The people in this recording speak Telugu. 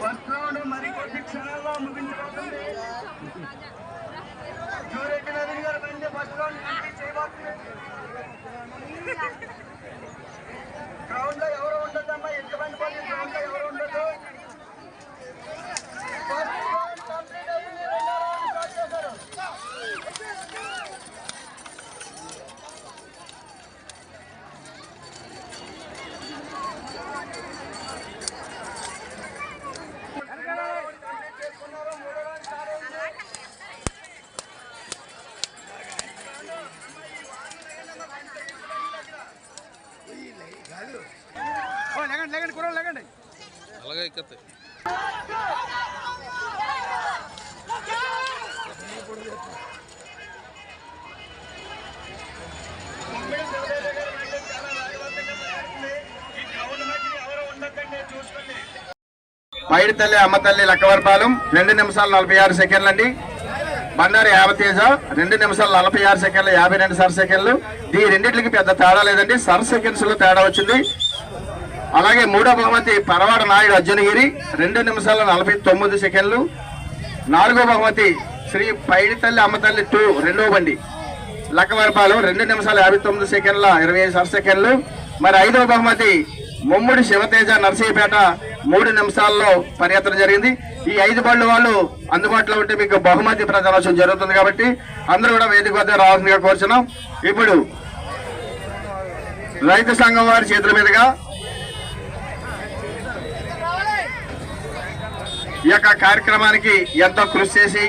ఫస్ట్ రౌండ్ మరికొద్ది క్షణాల్లో ముగించబోతుంది. చూసుకోండి పైడి తల్లి అమ్మ తల్లి లక్కవరపాలెం. రెండు నిమిషాలు నలభై ఆరు సెకండ్లు అండి బండారు యావతేజ రెండు నిమిషాలు నలభై ఆరు సెకండ్లు యాభై రెండు సర్ సెకండ్లు. ఈ రెండింటికి పెద్ద తేడా లేదండి. సర్ సెకండ్స్లో తేడా వచ్చింది. అలాగే మూడో బహుమతి పరవాడ నాయుడు అర్జునగిరి రెండు నిమిషాల నలభై తొమ్మిది సెకండ్లు. నాలుగో బహుమతి శ్రీ పైడి తల్లి అమ్మ తల్లి టూ రెండో బండి. లక్కవరపాలు రెండు నిమిషాల యాభై తొమ్మిది సెకండ్ల ఇరవై ఐదు సర్ సెకండ్లు. మరి ఐదో బహుమతి ముమ్ముడి శివతేజ నర్సీపేట మూడు నిమిషాల్లో పర్యటన జరిగింది. ఈ ఐదు బళ్ళు వాళ్ళు అందుబాటులో ఉంటే మీకు బహుమతి ప్రదర్శన జరుగుతుంది కాబట్టి అందరూ కూడా వేదిక వద్ద రావాల్సిందిగా కోరుచున్నాం. ఇప్పుడు రైతు సంఘం వారి చేతుల మీదుగా ఈ యొక్క కార్యక్రమానికి ఎంతో కృషి చేసి